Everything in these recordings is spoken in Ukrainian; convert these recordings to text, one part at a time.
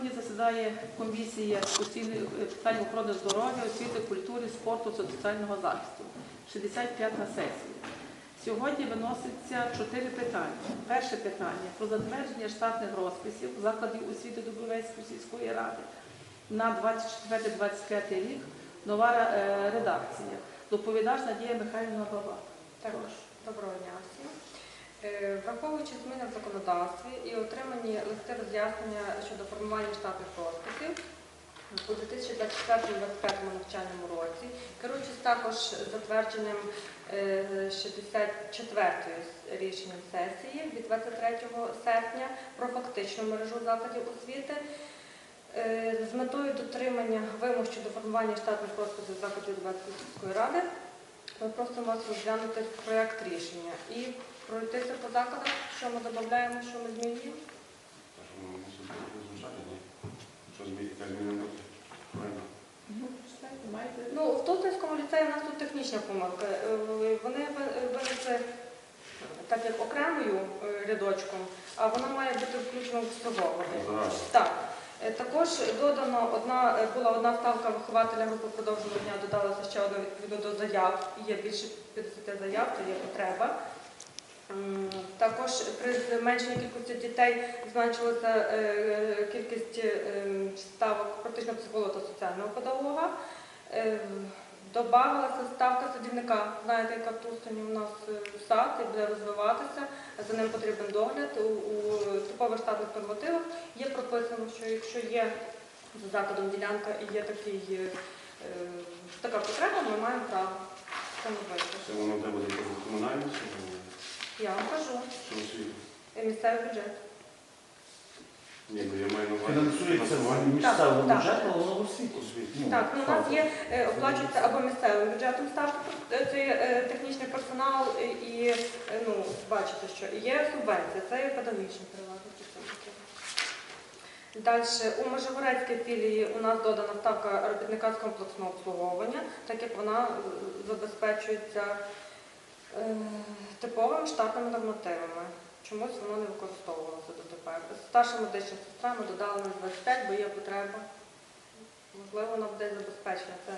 Сьогодні засідає комісія е, питань охорони здоров'я, освіти, культури, спорту та соціального захисту. 65 на сесії. Сьогодні виноситься чотири питання. Перше питання про затвердження штатних розписів закладів освіти Дубровецької сільської ради на 24-25 рік. Нова е, редакція. Доповідач Надія Михайлівна Баба. Також доброго дня всім. Е, Враховуючи зміни в законодавстві і отримані листи роз'яснення щодо формування штатних розписів у 2024-2025 навчальному році, керуючись також затвердженим е, 64-ї рішенням сесії від 23 серпня про фактичну мережу закладів освіти, е, з метою дотримання вимог щодо формування штатних розписів закладів Дубецької сільської ради, ми просимо вас розглянути проєкт рішення і пройтися по закладах, що ми додаємо, що ми змінюємо. Що ми мусимо звучати, ні? Що змі- яка зміна буде? Правильно. Ну. Ну, в Товтинському ліцеї у нас тут технічна помилка. Е, Вони ви- винесли так як окремою е, рядочком, а вона має бути включена в обслуговування. Так. Е, Також додано одна е, була одна ставка вихователя групи продовженого дня, додалося ще одна відповідно до заяв. Є більше 50 заяв, то є потреба. Також при зменшенні кількості дітей зменшилася е, кількість е, ставок практично психолога та соціального педагога. Добавилася ставка садівника. Знаєте, яка в Тустоні у нас е, сад і буде розвиватися, за ним потрібен догляд. У, у типових штатних нормативах є прописано, що якщо є за закладом ділянка і є такий, е, е, така потреба, ми маємо право встановити. Це воно де буде якось Я вам кажу, місцевий бюджет. Ні, ну я маю на увазі. Фінансується фінансування. місцевого Так, бюджету, але. Освіти. Ну, Так, ну, у нас є е, оплачується або місцевим бюджетом ставка, е, це є е, технічний персонал і, і, е, ну, бачите, що і є субвенція, це є педагогічні працівники. Далі у Межигорецькій філії у нас додана ставка робітника з комплексного обслуговування, так як вона е, забезпечується е, типовими штатними нормативами. Чомусь воно не використовувалося дотепер. Старша медична сестра ми додали на 25, бо є потреба. Можливо, вона буде забезпечена, це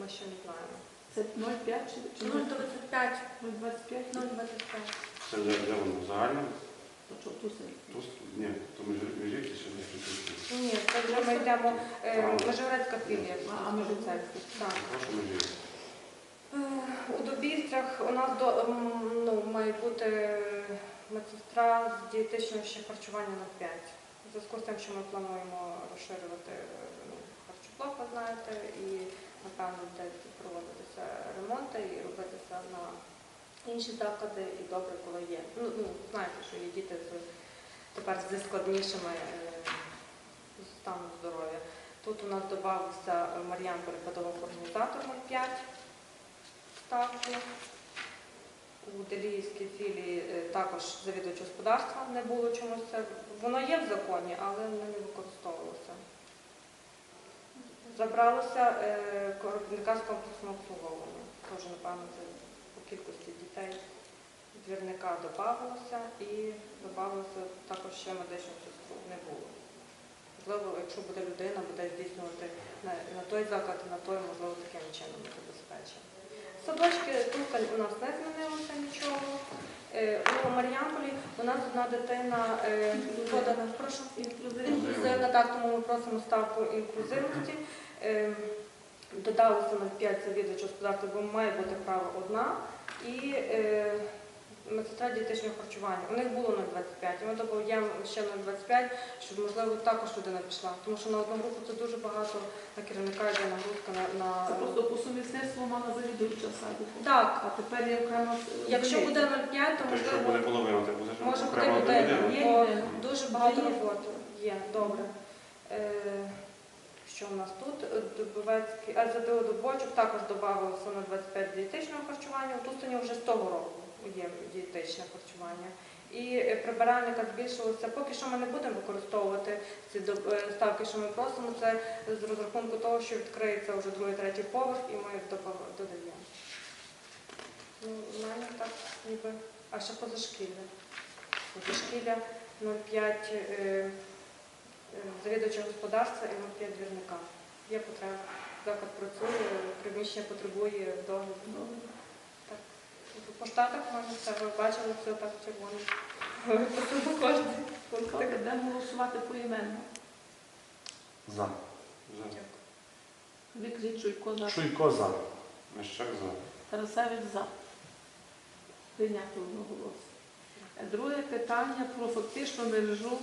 ми ще не знаємо. Це 0,5 чи, чи 0,25. 0,25? 0,25. Це де, де воно? Загально? То що? Тут? Ні, то ми жити ще не тут. Ні, це вже ми йдемо е, Межгорецька філія. А, Межгорецька. Так. Прошу ми живі. Е, У Добістрях у нас до, ну, має бути медсестра з дієтичного ще харчування на 5. У зв'язку з тим, що ми плануємо розширювати е, ну, ви знаєте, і напевно будуть проводитися ремонти і робитися на інші заклади, і добре, коли є. Ну, ну знаєте, що є діти з тепер зі складнішими е, станом здоров'я. Тут у нас додався Мар'ян педагог-організатор 05 ставки. У Деліївській філії е, також завідувач господарства не було чомусь. Це. Воно є в законі, але воно не використовувалося. Забралося е, коробника з комплексного обслуговування. Теж, напевно, це по кількості дітей двірника додавалося і додавалося також ще медичну сестру. Не було. Можливо, якщо буде людина, буде здійснювати на, той заклад, на той, можливо, таким чином буде забезпечено. Садочки Тукаль у нас не змінилося нічого. Е, У Мар'янполі у нас одна дитина е, подана, інклюзивна, так, тому ми просимо ставку інклюзивності. Е, Додалося на 5 завідувачів господарства, бо має бути право одна. І е, медсестра дієтичного харчування. У них було 0,25, і ми додаємо ще 0,25, щоб, можливо, також людина пішла. Тому що на одну групу це дуже багато на керівника йде нагрузка на, на... Це просто по сумісництву мала завідувача садику. Так, А тепер є окремо. е, якщо буде 0,5, то То якщо буде можливо половина, то буде може бути людина. бо дуже багато роботи. Є, добре. Е, що у нас тут? Е, Дубовецький, а за добочок також додавалося на 25 дієтичного харчування. У Тустоні вже з того року є дієтичне харчування. І е, прибиральника збільшилося. Поки що ми не будемо використовувати ці е, ставки, що ми просимо. Це з розрахунку того, що відкриється вже другий, третій поверх, і ми додаємо. Ну, у мене так ніби. А ще позашкілля. Позашкілля 0,5 е, завідувача господарства і Марія двірника. Є потреба. Заклад працює, приміщення потребує догляду. Так. По штатах можна все, ви бачили, все так червоно. Кожен пункт. Будемо голосувати поіменно. За. За. Вікрі Чуйко за. Шуйко за. Мещак за. Тарасевич за. Прийняти одноголосно. Друге питання про фактичну мережу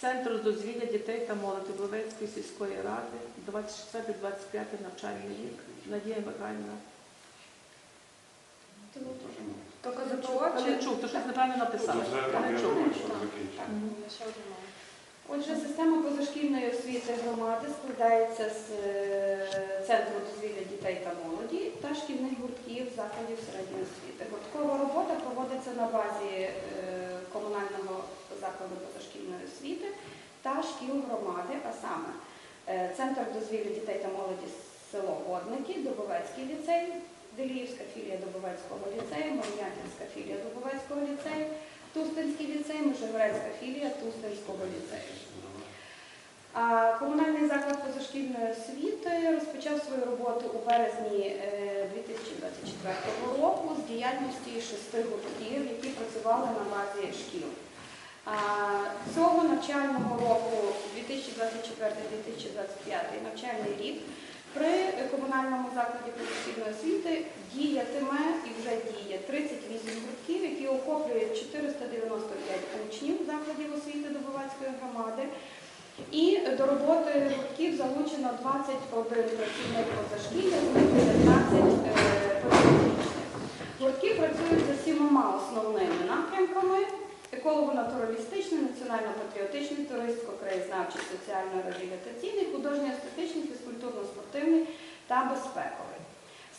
Центру дозвілля дітей та молоді Ловецької сільської ради 24-25 навчальний рік. Надія Михайлівна. Тільки ЗПО чи не чув, то щось неправильно написали. Тут Я я думаю, що закінчимо. Ще одне маю. Отже, система позашкільної освіти громади складається з е, центру дозвілля дітей та молоді та шкільних гуртків закладів середньої освіти. Гурткова робота проводиться на базі е, комунального закладу позашкільної освіти та шкіл громади, а саме е, центр дозвілля дітей та молоді село Водники, Дубовецький ліцей, Деліївська філія Дубовецького ліцею, Мар'янівська філія Дубовецького ліцею, Тустинський ліцей, Межигорецька філія Тустинського ліцею. А Комунальний заклад позашкільної освіти розпочав свою роботу у березні е, 2024 року з діяльності шести гуртків, які працювали на базі шкіл. Цього навчального року, 2024-2025 навчальний рік, при комунальному закладі позашкільної освіти діятиме і вже діє 38 гуртків, які охоплюють 495 учнів закладів освіти Добовацької громади. І до роботи гуртків залучено 21 працівник позашкілля, з них 19 е, педагогічних. Гуртки працюють за сімома основними напрямками: еколого-натуралістичний, національно-патріотичний, туристсько-краєзнавчий, соціально-реабілітаційний, художньо-естетичний, фізкультурно-спортивний та безпековий.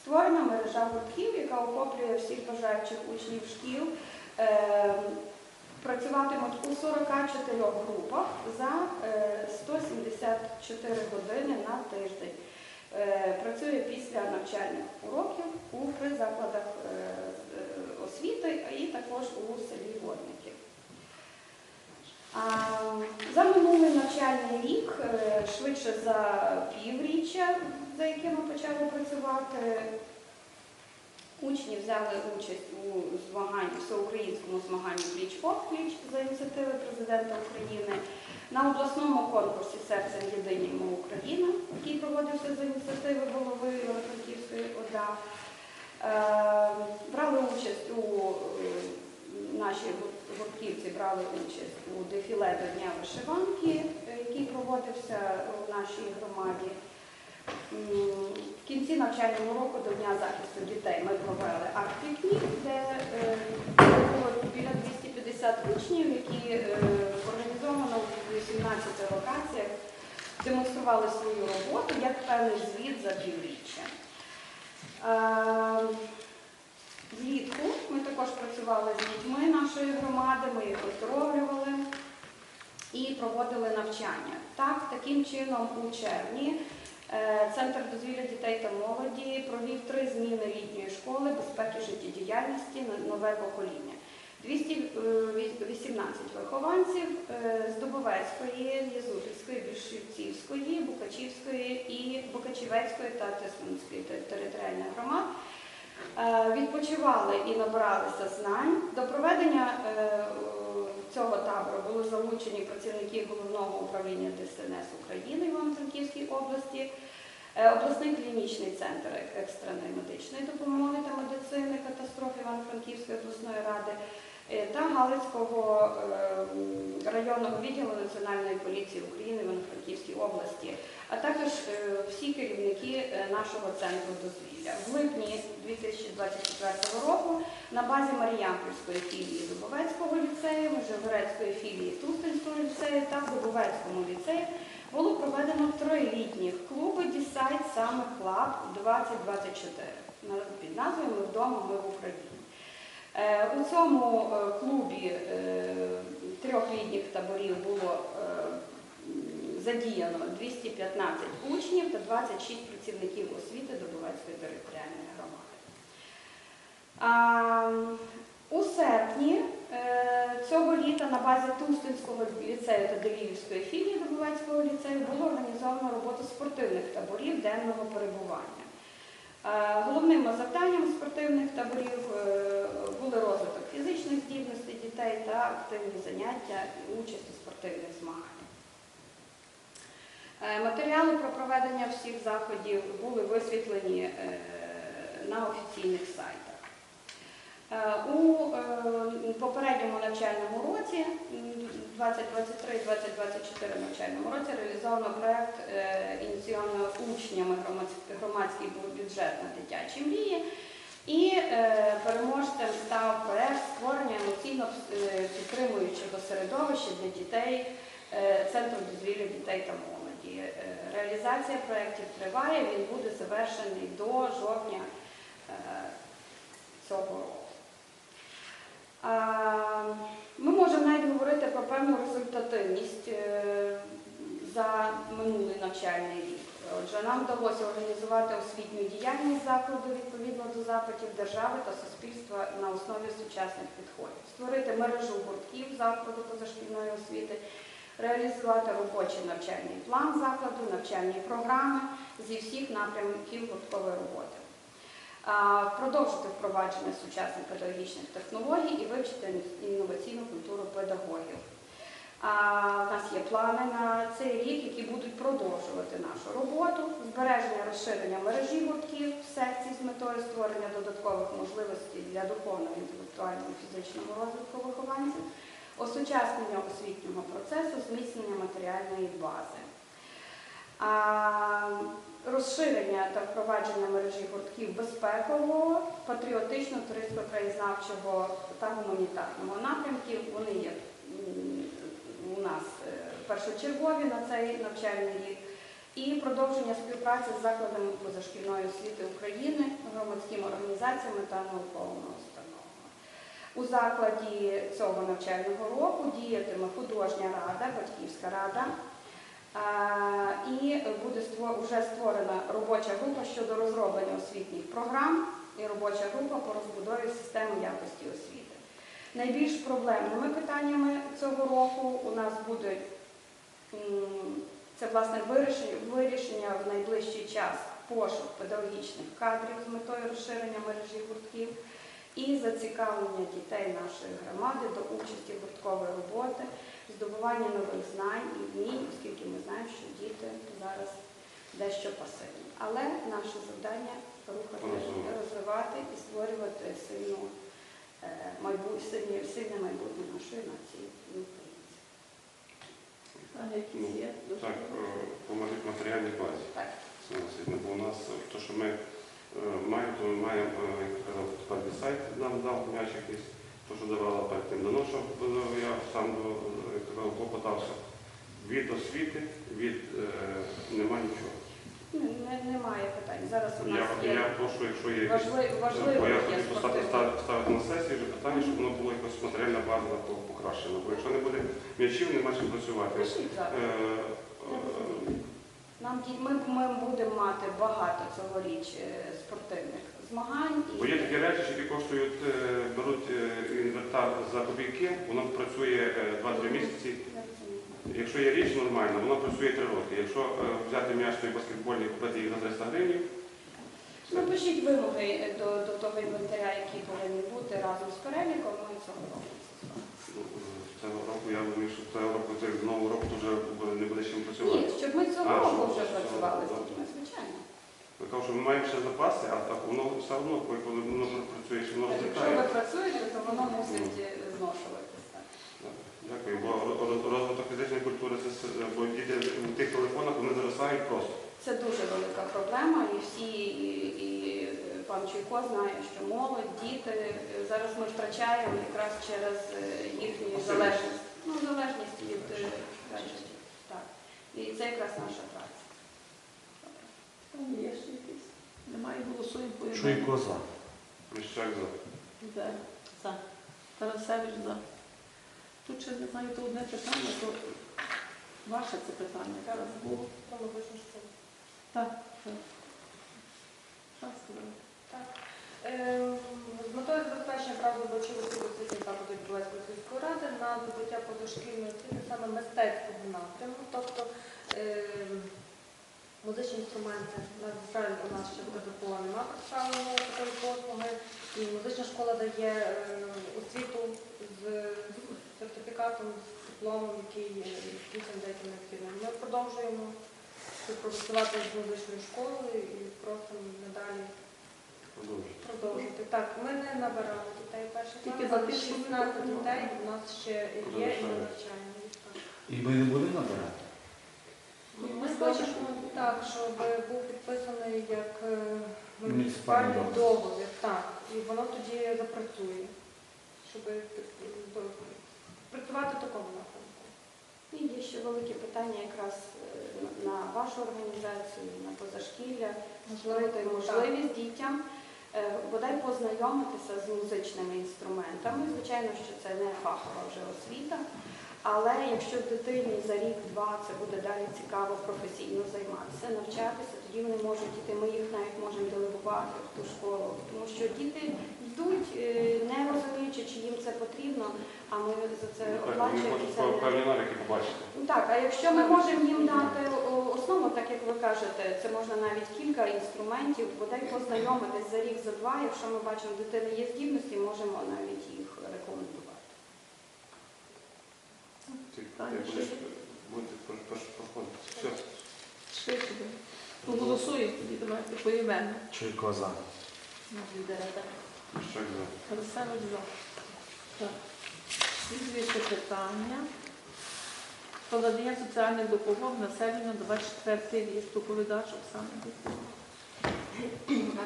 Створена мережа гуртків, яка охоплює всіх бажаючих учнів шкіл. Е, працюватимуть у 44 групах за е, 174 години на тиждень. Е, Працює після навчальних уроків у при закладах е, з- е, освіти і також у селі Водники. За минулий навчальний рік, е, швидше за півріччя, за яке ми почали працювати, Учні взяли участь у змаганні, всеукраїнському змаганні пліч-опліч за ініціативи президента України на обласному конкурсі Серцем єдині ми Україна, який проводився за ініціативи голови Івано-Франківської ОДА. Е, Брали участь у е, наші гур- гуртківці брали участь у дефіле до Дня вишиванки, е, який проводився у нашій громаді. В кінці навчального року до Дня захисту дітей ми провели арт-пікнік, де е, було біля 250 учнів, які е, організовано у 18 локаціях демонстрували свою роботу як певний звіт за півріччя. Е, Влітку ми також працювали з дітьми нашої громади, ми їх оздоровлювали і проводили навчання. Так, таким чином у червні Е, Центр дозвілля дітей та молоді провів три зміни літньої школи безпеки життєдіяльності нове покоління. 218 вихованців е, з Дубовецької, Єзупільської, Більшівцівської, Букачівської і Букачівецької та Тисменської територіальних громад е, відпочивали і набиралися знань. До проведення цього табору були залучені працівники головного управління ДСНС України Івано-Франківській області, е, обласний клінічний центр екстреної медичної допомоги та медицини катастроф Івано-Франківської обласної ради Галицького е, районного відділу Національної поліції України в Івано-Франківській області, а також е, всі керівники е, нашого центру дозвілля. В липні 2024 року на базі Маріямпольської філії Дубовецького ліцею, Межигорецької філії Тустинського ліцею та Дубовецькому ліцеї було проведено трилітніх клуби Дісайт саме Клаб 2024 під назвою Ми вдома, ми в Україні. Е, У цьому е, клубі е, трьох літніх таборів було задіяно 215 учнів та 26 працівників освіти Дубовецької територіальної громади. У серпні цього літа на базі Тустинського ліцею та Делівської філії Дубовецького ліцею було організовано роботу спортивних таборів денного перебування. Е, Головними завданнями спортивних таборів е, були розвиток фізичних здібностей дітей та активні заняття і участь у спортивних змаганнях. Е, Матеріали про проведення всіх заходів були висвітлені на офіційних сайтах. Е, У е, попередньому навчальному році, 2023-2024 навчальному році, реалізовано проєкт е, ініційований учнями громадський бюджет на дитячі мрії. І переможцем став проєкт створення емоційно підтримуючого середовища для дітей Центру дозвілля дітей та молоді. Реалізація проєктів триває, він буде завершений до жовтня цього року. А, Ми можемо навіть говорити про певну результативність е, за минулий навчальний рік. Отже, нам вдалося організувати освітню діяльність закладу відповідно до запитів держави та суспільства на основі сучасних підходів, створити мережу гуртків закладу позашкільної освіти, реалізувати робочий навчальний план закладу, навчальні програми зі всіх напрямків гурткової роботи. Продовжити впровадження сучасних педагогічних технологій і вивчити інноваційну культуру педагогів. У нас є плани на цей рік, які будуть продовжувати нашу роботу, збереження розширення мережі гуртків секцій з метою створення додаткових можливостей для духовного, інтелектуального і фізичного розвитку вихованців, осучаснення освітнього процесу, зміцнення матеріальної бази. Розширення та впровадження мережі гуртків безпекового, патріотично, туристсько-краєзнавчого та гуманітарного напрямків. Вони є нас е, першочергові на цей навчальний рік. І продовження співпраці з закладами позашкільної освіти України, громадськими організаціями та науковими установами. У закладі цього навчального року діятиме художня рада, батьківська рада. І буде вже створена робоча група щодо розроблення освітніх програм і робоча група по розбудові системи якості освіти. Найбільш проблемними питаннями цього року у нас будуть це власне вирішення, вирішення в найближчий час пошук педагогічних кадрів з метою розширення мережі гуртків і зацікавлення дітей нашої громади до участі в гурткової роботи, здобування нових знань і вмінь, оскільки ми знаємо, що діти зараз дещо пасивні. Але наше завдання рухати, Розвивати. розвивати і створювати сильну е, майбу- сильне, майбутнє нашої нації і українців. Ну. Так, е, по матеріальній базі. Так. Ну, бо у нас е, то, що ми е, маємо, то ми маємо, е, як казав, тепер сайт нам дав м'яч якийсь, то, що давала перед тим давно, щоб е, я сам як казав, клопотався. Від освіти, від е, нема нічого. Не- не- Немає питань. Зараз у Я, нас я є прошу, якщо є якісь важливі, важливо я є поставити, спортивні. ставити, ставити на сесії вже питання, щоб воно було якось матеріальна база по- покращена. Бо якщо не буде м'ячів, нема чим працювати. Пишіть зараз. Е, е, Нам ді- ми, ми будемо мати багато цьогоріч е, спортивних змагань. Бо є такі речі, які коштують, е, беруть е, інвентар за копійки, воно працює е, 2-3 місяці. Я розумію. Якщо є річ нормальна, вона працює 3 роки. Якщо е, взяти м'яч той баскетбольний і купити їх за 300 гривень, Ну, пишіть вимоги до, до того інвентаря, які повинні бути разом з переліком, ми цього робимо. ну, е, цього року я думаю, що цього року, це з нового року вже не буде чим Ні, працювати. щоб ми цього А, року вже працювали з дітьми, звичайно. Я кажу, що ми маємо ще запаси, а, а воно все одно, коли воно працює, що воно Якщо ви працюєте, то воно мусить е, зношуватися. Дякую. Бо роз- фізичної культури, це бо діти в тих телефонах вони зависають просто. Це дуже велика проблема, і всі, і, і пан Чуйко знає, що молодь, діти е, зараз ми втрачаємо якраз через е, їхню залежність. Ну, залежність від е. Так. І це якраз наша праця. Там є ще якісь? Немає, голосуємо по Чуйко за. Міщак за. За. За. Тарасевич за. Тут ще не знаю, одне питання, то ваше це питання. Так, якраз було. Про молодіжну школу. Так, так. Так. Так. З метою забезпечення прав виборчого освіти заходу Білецької сільської ради на здобуття позашкільної освіти саме мистецького напряму, тобто е, музичні інструменти на жаль, у нас ще буде ДПО нема представленої такої послуги, і музична школа дає е, освіту з сертифікатом, дипломом, який дітям дається необхідно. Ми продовжуємо співпрацювати з музичною школою і просимо надалі продовжити. Так, ми не набирали дітей перших Тільки клас, за але ті, 16 дітей у нас ще є і ми навчаємо І ми не будемо набирати? Ми хочемо так, щоб був підписаний як е, Муніципальний договір. так, і воно тоді запрацює, щоб е, працювати в такому напрямку. І є ще велике питання якраз е, на вашу організацію, на позашкілля, створити можливість дітям е, бодай познайомитися з музичними інструментами. Звичайно, що це не фахова вже освіта, але якщо дитині за рік-два це буде далі цікаво професійно займатися, навчатися, тоді вони можуть іти. Ми їх навіть можемо делегувати в ту школу, тому що діти йдуть, е, не розуміючи, чи їм це потрібно, а ми за це оплачуємо. це певні навики побачити. Ну Так, а якщо ми можемо їм дати основу, так як ви кажете, це можна навіть кілька інструментів, бодай познайомитись за рік, за два, якщо ми бачимо, в дитини є здібності, можемо навіть їх рекомендувати. Так, що. Все. Швидше. Ну, голосуємо тоді, давайте поіменно. Чуйко за. Що Олександр за. Так. Слідуюче питання. Про надання соціальних допомог населенню 24 рік. Доповідач Оксана.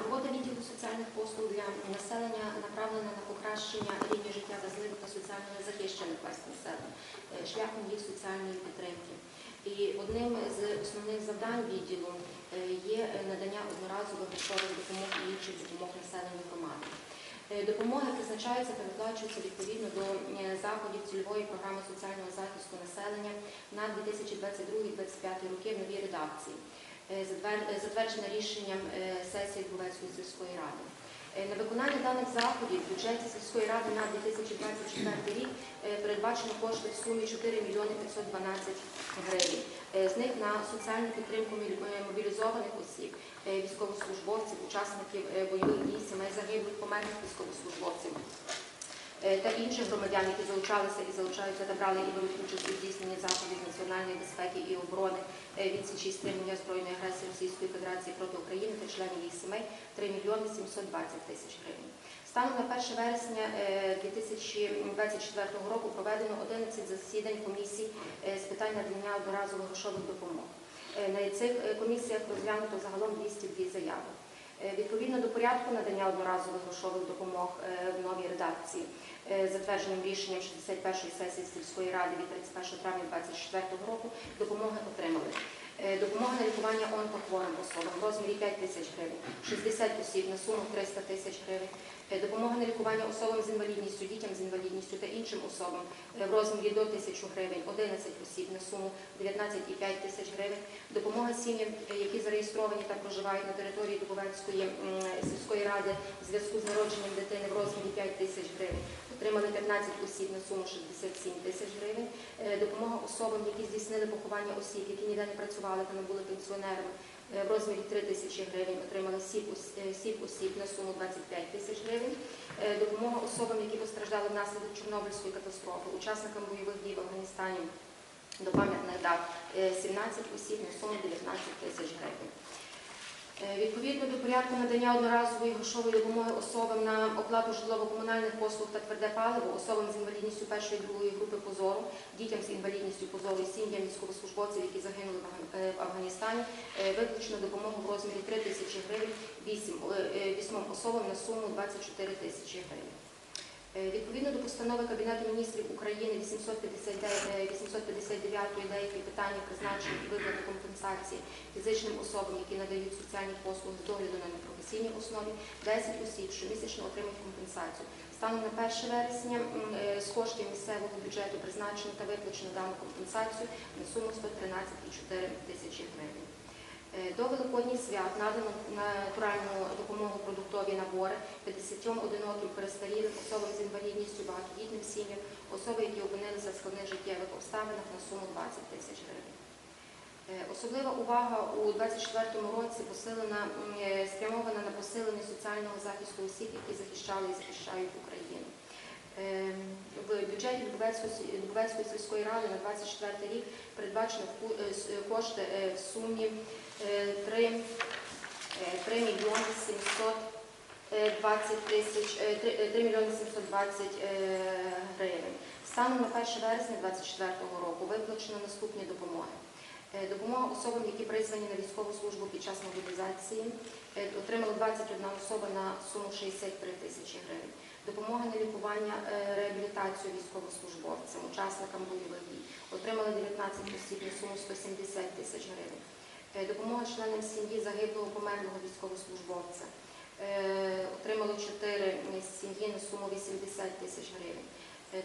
Робота відділу соціальних послуг для населення направлена на покращення рівня життя вразливих та соціально незахищених верств населення е, шляхом їх соціальної підтримки. І одним з основних завдань відділу е, є е, надання одноразових грошових допомог і інших допомог населенню громади. Е, Допомоги призначаються та виплачуються відповідно до е, заходів цільової програми соціального захисту населення на 2022-2025 роки в новій редакції е, затверджена рішенням сесії Дубовецької сільської ради. Е, На виконання даних заходів в бюджеті сільської ради на 2024 рік е, передбачено кошти в сумі 4 мільйони 512 гривень. Е, З них на соціальну підтримку мобілізованих осіб, військовослужбовців, учасників бойових дій, сімей загиблих, померлих військовослужбовців та інших громадян, які залучалися і залучаються та брали і беруть участь у здійсненні заходів національної безпеки і оборони е, відсічі і стримування збройної агресії Російської Федерації проти України та членів їх сімей 3 мільйони 720 тисяч гривень. Станом на 1 вересня е, 2024 року проведено 11 засідань комісій е, з питань надання одноразових грошових допомог. Е, На цих е, комісіях розглянуто загалом 202 заяви. Е, Відповідно до порядку надання одноразових грошових допомог е, в новій редакції, е, затвердженим рішенням 61-ї сесії сільської ради від 31 травня 2024 року, допомоги отримали. Е, Допомога на лікування онкохворим особам в розмірі 5 тисяч гривень, 60 осіб на суму 300 тисяч гривень. Е, Допомога на лікування особам з інвалідністю, дітям з інвалідністю та іншим особам е, в розмірі до 1000 гривень, 11 осіб на суму 19,5 тисяч гривень. Допомога сім'ям, е, які зареєстровані та проживають на території Дубовецької сільської ради в зв'язку з народженням дитини в розмірі 5 тисяч гривень. Отримали 15 осіб на суму 67 тисяч гривень. Е, Допомога особам, які здійснили поховання осіб, які ніде не працювали та не були пенсіонерами, е, в розмірі 3 тисячі гривень. Отримали 7 ос- е, 7 осіб на суму 25 тисяч гривень. Допомога особам, які постраждали внаслідок Чорнобильської катастрофи, учасникам бойових дій в Афганістані до пам'ятних дат е, 17 осіб на суму 19 тисяч гривень. Е, Відповідно до порядку надання одноразової грошової допомоги особам на оплату житлово-комунальних послуг та тверде паливо, особам з інвалідністю першої і другої групи позору, дітям з інвалідністю позору і сім'ям військовослужбовців, які загинули в е, Афганістані, е, виключено допомогу в розмірі 3 тисячі гривень вісім особам на суму 24 тисячі гривень. Е, Відповідно до постанови Кабінету міністрів України 859, е, 859 деякі питання призначення виплати компенсації фізичним особам, які надають соціальні послуги з догляду на непрофесійній основі, 10 осіб щомісячно отримують компенсацію. Станом на 1 вересня е, з коштів місцевого бюджету призначено та виплачено дану компенсацію на суму 113,4 тисячі гривень. Е, До Великодніх свят надано натуральну допомогу продуктові набори 50 одиноким перестарілим, особам з інвалідністю, багатодітним сім'ям, особи, які опинилися в складних життєвих обставинах на суму 20 тисяч гривень. Е, Особлива увага у 2024 році посилена, е, спрямована на посилення соціального захисту осіб, які захищали і захищають Україну. Е, В бюджеті Дубовецької сільської ради на 24 рік передбачено е, е, кошти е, в сумі 3, 3 мільйони 720 тисяч, е, 3 мільйони 720 е, гривень. Станом на 1 вересня 2024 року виплачено наступні допомоги. Допомога особам, які призвані на військову службу під час мобілізації, отримала 21 особа на суму 63 тисячі гривень. Допомога на лікування, е, реабілітацію військовослужбовцям, учасникам бойових дій. Отримали 19 осіб на суму 170 тисяч гривень. Е, Допомога членам сім'ї загиблого померлого військовослужбовця. Е, Отримали 4 сім'ї на суму 80 тисяч гривень.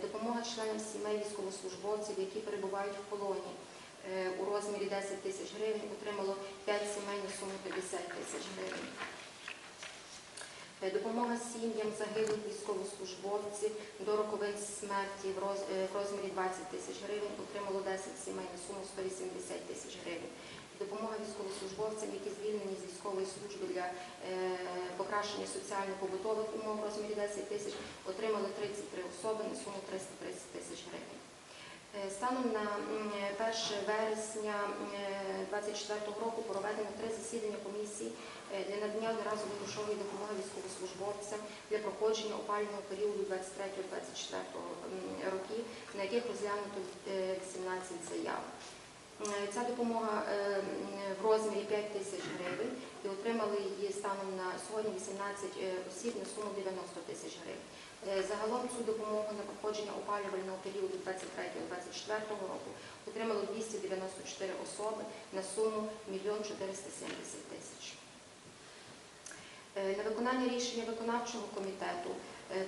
Допомога членам сімей військовослужбовців, які перебувають в полоні у розмірі 10 тисяч гривень, отримало 5 сімей на суму 50 тисяч гривень. Е, Допомога сім'ям загиблих військовослужбовців до роковин смерті в е, розмірі 20 тисяч гривень отримало 10 сімей на суму 180 тисяч гривень. Допомога військовослужбовцям, які звільнені з військової служби для е, покращення соціально-побутових умов в розмірі 10 тисяч, отримали 33 особи на суму 330 тисяч гривень. Е, Станом на 1 вересня 2024 року проведено три засідання комісії е, для надання одноразової грошової допомоги військовослужбовцям для проходження опалювального періоду 23-24 років, на яких розглянуто е, 18 заяв. Е, Ця допомога е, в розмірі 5 тисяч гривень і отримали її станом на сьогодні 18 е, осіб на суму 90 тисяч гривень. Е, Загалом цю допомогу на проходження опалювального періоду 23-24 року отримали 294 особи на суму 1 470 тисяч. Е, На виконання рішення виконавчого комітету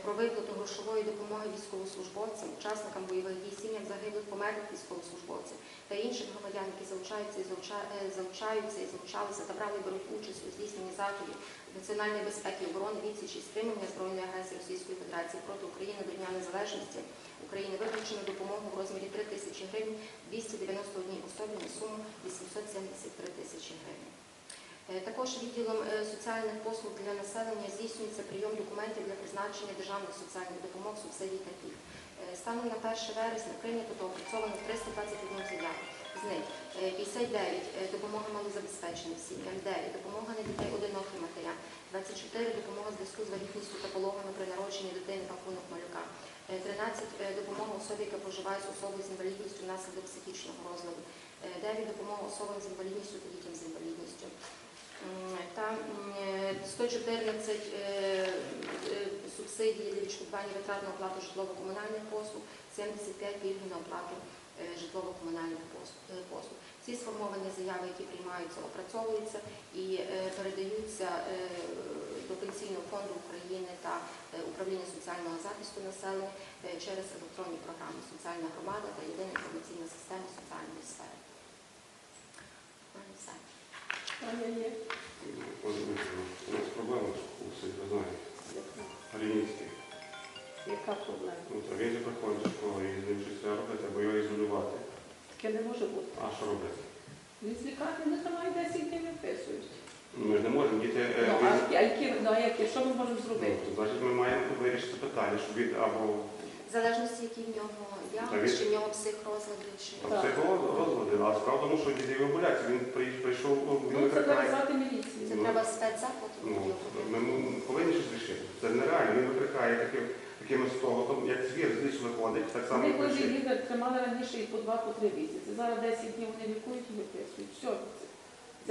про виплату грошової допомоги військовослужбовцям, учасникам бойових дій, сім'ям загиблих померлих військовослужбовців та інших громадян, які залучаються і е, залучаються і залучалися та брали беруть участь у здійсненні заходів національної безпеки оборони відсічі стримування збройної агресії Російської Федерації проти України до Дня Незалежності України виплачено допомогу в розмірі 3 тисячі гривень 291 особі на суму 873 тисячі гривень. Е, Також відділом е, соціальних послуг для населення здійснюється прийом документів для призначення державних соціальних допомог, субсидій та пільг. Е, Станом на 1 вересня прийнято та опрацьовано 321 заяву. З них е, 59 – е, допомога малозабезпеченим сім'ям, 9 – допомога на дітей одиноким матерям, 24 – допомога зв'язку з вагітністю та пологами при народженні дитини рахунок малюка, е, 13 – е, допомога особі, яка проживає з особою з інвалідністю внаслідок психічного розладу, е, 9 – допомога особам з інвалідністю та дітям з інвалідністю. Та е, 114 е, е, субсидії для відшкодування витрат на оплату житлово-комунальних послуг, 75 пільги на оплату е, житлово-комунальних е, послуг. Ці сформовані заяви, які приймаються, опрацьовуються і е, передаються е, до Пенсійного фонду України та е, управління соціального захисту населення е, через електронні програми Соціальна громада та єдина інформаційна система соціальної сфери. Ну, і все. Аня є. У нас проблема у всіх, ви знаєте. Алінівський. Яка проблема? Ну, то він же приходить до школи і з ним щось треба робити, або його ізолювати. Таке не може бути. А що робити? Він з лікарні не тримає 10 днів виписують. Ну, Ми ж не можемо діти. е, Ну, він- а, а які, ну, а які, що ми можемо Ну, зробити? то, значить, ми маємо вирішити питання, щоб він або В залежності, який в нього діагноз, чи в нього психрозлади, чи Так. психорозлади, а справа тому, що діти його. Він при- прийшов, він Ну, це звати міліцію. це Ну, треба спецзаклад Ну, робити. ми м- повинні щось рішити. Це нереально. Він викликає таким, такими стоготом, як звір з лісу виходить, так само Вони коли кричить. тримали раніше і по 2-3 місяці. Зараз 10 днів вони лікують і виписують. Все. Це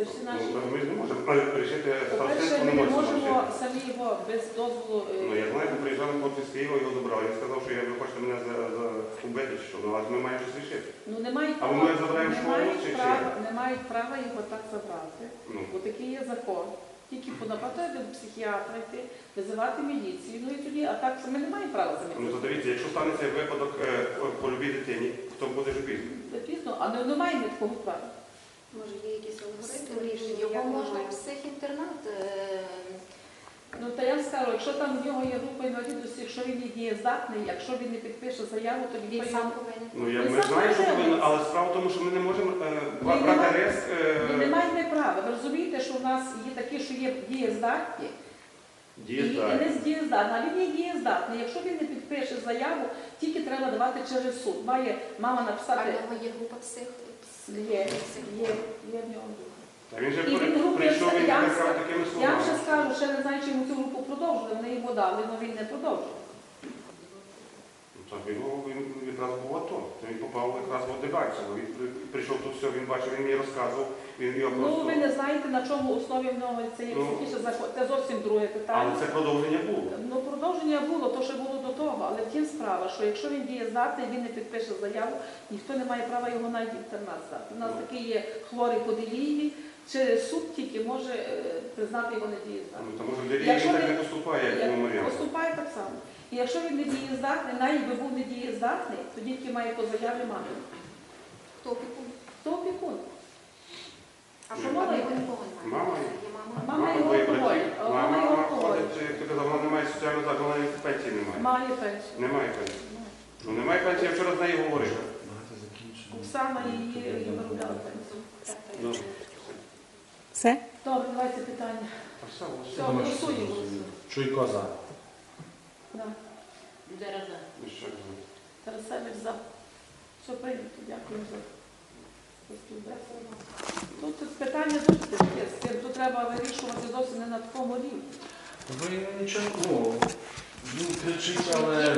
ж всі наші. Ну, ми ж не можемо рішити По-перше, ми не не можемо. можемо самі його без дозволу. е, Ну, я знаю, бо приїжджали хлопці з Києва, його забрали. Він сказав, що я, ви хочете мене за, за убити, чи що, ну, але ми маємо щось рішити. Ну не мають ми права, забираємо не школу, мають чи- чи права, не мають права його так забрати. Ну, Бо такий є закон. Тільки по нападу до психіатра йти, визивати міліцію. Ну і тоді, а так ми не маємо права за ну то дивіться, якщо станеться випадок е, по любій дитині, то буде вже пізно. Це пізно, а не, немає ні такого права. Може, є якісь алгоритми рішення? Його можна в психінтернат. е, Ну та я скажу, якщо там в нього є група інвалідності, якщо він є дієздатний, якщо він не підпише заяву, то Він сам повинен. Ну, я, ми знаємо, що повинен. повинен, але справа в тому, що ми не можемо е, не брати е, він не має права. Ви розумієте, що в нас є такі, що є дієздатні, і, і дієздатні. не здієздатні, а він є дієздатний. Якщо він не підпише заяву, тільки треба давати через суд. Має мама А в написати. нього є група псих. Є, є, є в нього. Та він же І він при- групи прийшов, він я такими Я ще скажу, ще не знаю, чи йому групу продовжили, вони йому дали, але він не продовжив. Ну, Так він, він якраз був АТО. То він попав якраз в Дебальцево. Він прийшов тут все, він бачив, він мені розказував, він його Ну, ви не знаєте, на чому основі в нього це є Ну. психічне захворювання. Це зовсім друге питання. Але це продовження було. Ну, продовження було, то ще було до того, але втім справа, що якщо він дієздатний, він не підпише заяву, ніхто не має права його навіть в інтернат здати. У нас Ну. такий є хворий по делії, через суд тільки може е, признати його недієздатним. Ну, Тому що Якщо він так не поступає, як меморіал. Поступає так само. І якщо він не дієздатний, навіть би був не дієздатний, тоді тільки має по заяві мати. Хто опікун? Хто опікун? А що мама його нікого немає? Мама є. Є мама. Мама його алкоголь. Мама його алкоголь. ти казав, вона не має соціального закладу, вона пенсії немає. Має пенсію. Немає пенсії. Ну немає пенсії, я вчора з нею говорив. Багато закінчено. Оксана її її виробляла пенсію. Все? Добре, давайте питання. та все, ось. Все, Думаю, що голосуємо. зрозуміло. Чуйко за. Да. Ж. Тарасевич за. Все прийнято. Дякую за за співбесіду. Тут тут питання дуже таке з цим. Тут треба вирішувати зовсім не на такому рівні. Ви нічого, ну, він кричить, але